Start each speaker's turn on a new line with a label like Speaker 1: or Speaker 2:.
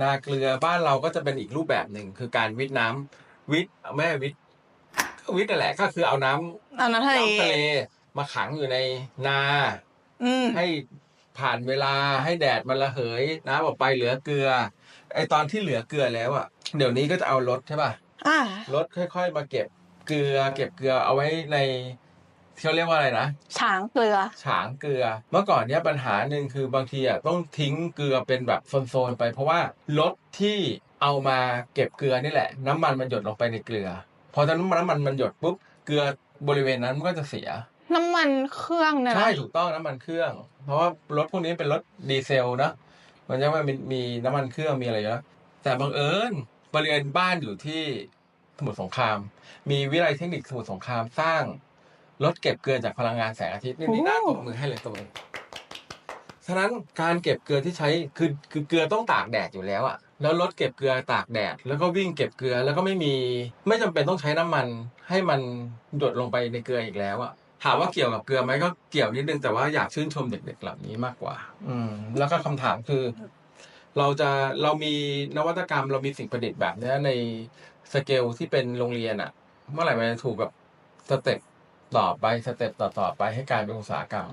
Speaker 1: นาเกลือบ้านเราก็จะเป็นอีกรูปแบบหนึ่งคือการวิทน้ำวิทแม่วิทก็วิทนั่นแหละก็คือเอาน้ำ
Speaker 2: เอาน้ำทะเล
Speaker 1: น้ำทะเลมาขังอยู่ในนา
Speaker 2: อืม
Speaker 1: ให้ผ่านเวลาให้แดดมันระเหยน้ำออกไปเหลือเกลือไอตอนที่เหลือเกลือแล้วอะเดี๋ยวนี้ก็จะเอารถใช่ป่ะ
Speaker 2: อ่าร
Speaker 1: ถค่อย ๆ มาเก็บเกลือ เก็บเกลือเอาไว้ในที่ เขาเรียกว่าอะไรนะ
Speaker 2: ฉางเกลือ
Speaker 1: ฉางเกลือ เมื่อก่อนเนี้ยปัญหาหนึ่งคือบางทีอะต้องทิ้งเกลือเป็นแบบโซนๆไป เพราะว่ารถที่เอามาเก็บเกลือนี่แหละ น้ำมันมันหยดลงไปในเกลือ พอตอนน้ำมันน้ำมันมันหยดปุ๊บเกลือบริเวณนั้นมันก็จะเสีย
Speaker 2: น้ำมันเครื่องเนยนะ
Speaker 1: ใช่ถูกต้องน้ำมันเครื่อง เพราะว่ารถพวกนี้เป็นรถดีเซลนะมันจะว่ามีมีน้ำมันเครื่องมีอะไรเยอะแต่บังเอิญบริเวณบ้านอยู่ที่สมุทรสงคราม มีวิทยาลัยเทคนิคสมุทรสงครามสร้าง รถเก็บเกลือจากพลังงานแสงอาทิตย์นี่นี่น่าตบมือให้เลยตบมือฉะนั้นการเก็บเกลือที่ใช้คือคือเกลือต้องตากแดดอยู่แล้วอะแล้วรถเก็บเกลือตากแดด แล้วก็วิ่งเก็บเกลือแล้วก็ไม่มี ไม่จำเป็นต้องใช้น้ำมันให้มันหยดลงไปในเกลืออีกแล้วอะถามว่าเกี่ยวกับเกลือไหมก็เกี่ยวนิดนึงแต่ว่าอยากชื่นชมเด็กๆเหล่านี้มากกว่า อืม แล้วก็คำถามคือ เราจะเรามีนวัตกรรมเรามีสิ่งประดิษฐ์แบบเนี้ยในสเกลที่เป็นโรงเรียนอะเมื่อไหร่มันจะถูกแบบสเต็ป ต่อไป สเต็ปต่อ ๆ ไปให้กลายเป็นอุตสาหกรรม